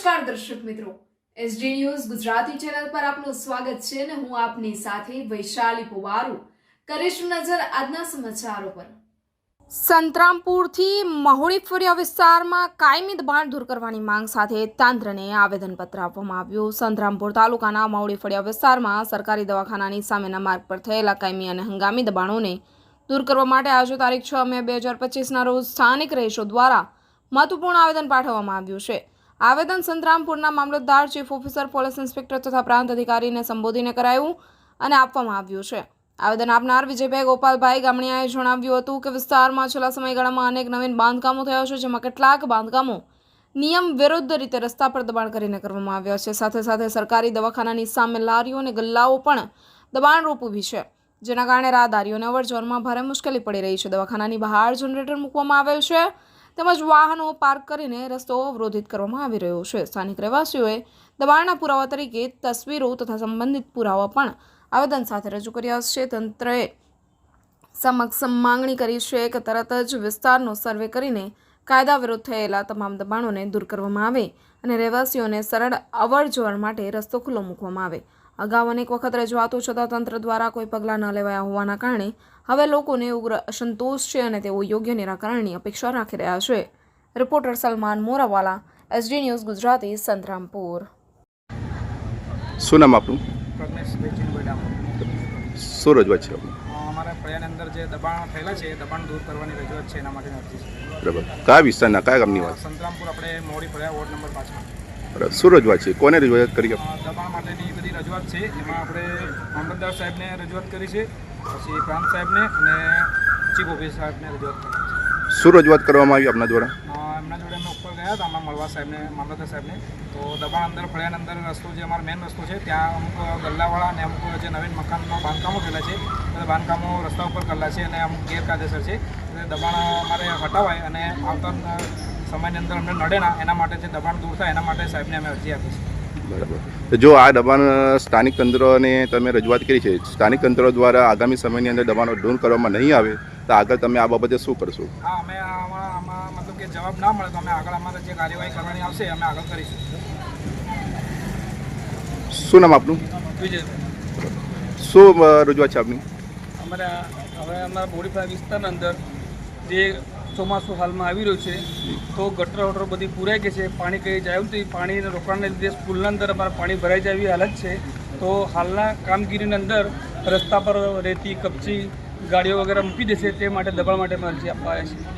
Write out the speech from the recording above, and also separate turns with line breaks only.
નમસ્કાર દર્શક મિત્રો. એસડી ન્યૂઝ ગુજરાતી ચેનલ પર આપનું સ્વાગત છે અને હું આપની સાથે વૈશાલી પુવારુ. કરીશું નજર આજના સમાચારો પર. સંતરામપુરથી મહોળી ફળિયા વિસ્તારમાં કાયમી દબાણ દૂર કરવાની માંગ સાથે તંત્રને આવેદનપત્ર આપવામાં આવ્યું. સંતરામપુર તાલુકાના મહોળી ફળિયા વિસ્તારમાં સરકારી દવાખાનાની સામેના માર્ગ પર થયેલા કાયમી અને હંગામી દબાણોને દૂર કરવા માટે આજે તારીખ છ મે બે હજાર પચીસના રોજ સ્થાનિક રહીશો દ્વારા મહત્વપૂર્ણ આવેદન પાઠવવામાં આવ્યું છે. આવેદન સંતરામપુરના મામલતદાર, ચીફ ઓફિસર, પોલીસ ઇન્સ્પેક્ટર તથા પ્રાંત અધિકારીને સંબોધીને કરાયું અને આપવામાં આવ્યું છે. આવેદન આપનાર વિજયભાઈ ગોપાલભાઈ ગામણીયાએ જણાવ્યું હતું કે વિસ્તારમાં છેલ્લા સમયગાળામાં અનેક નવીન બાંધકામો થયા છે, જેમાં કેટલાક બાંધકામો નિયમ વિરુદ્ધ રીતે રસ્તા પર દબાણ કરીને કરવામાં આવ્યા છે. સાથે સાથે સરકારી દવાખાનાની સામે લારીઓ અને ગલ્લાઓ પણ દબાણરૂપ ઊભી છે, જેના કારણે રાહદારીઓને અવરજવરમાં ભારે મુશ્કેલી પડી રહી છે. દવાખાનાની બહાર જનરેટર મૂકવામાં આવેલ છે તેમજ વાહનો પાર્ક કરીને રસ્તો અવરોધિત કરવામાં આવી રહ્યો છે. સ્થાનિક રહેવાસીઓએ દબાણના પુરાવા તરીકે તસવીરો તથા સંબંધિત પુરાવા પણ આવેદન સાથે રજૂ કર્યા છે. તંત્રએ સમક્ષ માંગણી કરી છે કે તરત જ વિસ્તારનો સર્વે કરીને કાયદા વિરુદ્ધ થયેલા તમામ દબાણોને દૂર કરવામાં આવે અને રહેવાસીઓને સરળ અવર માટે રસ્તો ખુલ્લો મૂકવામાં આવે. અગાઉ અનેક વખત રજૂઆતો છતાં તંત્ર દ્વારા કોઈ પગલાં ન લેવાયા હોવાના કારણે હવે લોકોને ઉગ્ર અસંતોષ છે અને તેઓ યોગ્ય નિરાકરણની અપેક્ષા રાખી રહ્યા છે. Reporter Salman Morawala SD news Gujarati Santrampur.
શું નામ આપનું? શું રજૂઆત છે
અમારા ફળિયાની અંદર જે દબાણ થયેલા છે એ દબાણ દૂર કરવાની રજૂઆત છે એના માટેની અરજી છે.
બરાબર. કયા વિસ્તારના કયા ગામની વાત?
સંતરામપુર આપણે મોડી ફળિયા વોર્ડ નંબર પાંચમાં.
બરાબર. શું રજૂઆત છે? કોને રજૂઆત કરી
દબાણ માટેની રજૂઆત છે. એમાં આપણે મામલતદાર સાહેબને રજૂઆત કરી છે પછી પ્રાંત સાહેબને અને ચીફ ઓફિસર સાહેબને રજૂઆત કરી છે.
શું રજૂઆત કરવામાં આવી આપના દ્વારા?
એમના જોડે અમે ઉપર ગયા હતા અમારા મળવા સાહેબને મામલતદાર સાહેબને. તો દબાણ અંદર ફળિયાન અંદર રસ્તો જે અમારો મેઇન રસ્તો છે ત્યાં અમુક ગલ્લાવાળા અને અમુક જે નવીન મકાનમાં બાંધકામો થયેલા છે બધા બાંધકામો રસ્તા ઉપર કરેલા છે અને અમુક ગેરકાયદેસર છે. એટલે દબાણ અમારે હટાવાય અને આવતા સમયની અંદર અમને નડે ના એના માટે જે દબાણ દૂર થાય એના માટે સાહેબને અમે અરજી આપી છે
બરાબર. તો જો આ દબાણ સ્થાનિક તંત્રને તમે રજૂઆત કરી છે સ્થાનિક તંત્ર દ્વારા આગામી સમયની અંદર દબાણો દૂર કરવામાં નહીં આવે તો આગળ તમે આ બાબતે શું કરશો?
હા અમે આમાં આમાં મતલબ કે જવાબ ના મળે તો અમે આગળ અમારે જે કાર્યવાહી કરવાની આવશે અમે આગળ કરીશું.
શું નામ આપનું?
વિજય.
શું રજૂઆત છે આપની?
અમારા હવે અમારા બોડીફાઈ વિસ્તારના અંદર જે ચોમાસું હાલમાં આવી રહ્યું છે. તો ગટર વટર બધી પૂરાઈ ગઈ છે. પાણી કંઈ જાય નથી પાણીના રોકાણને લીધે સ્કૂલના અંદર અમારે પાણી ભરાઈ જાય એવી હાલત છે. તો હાલના કામગીરીની અંદર રસ્તા પર રેતી, કપચી, ગાડીઓ વગેરે મૂકી દેશે તે માટે દબાણ માટે અમે અરજી આપવા આવ્યા છીએ.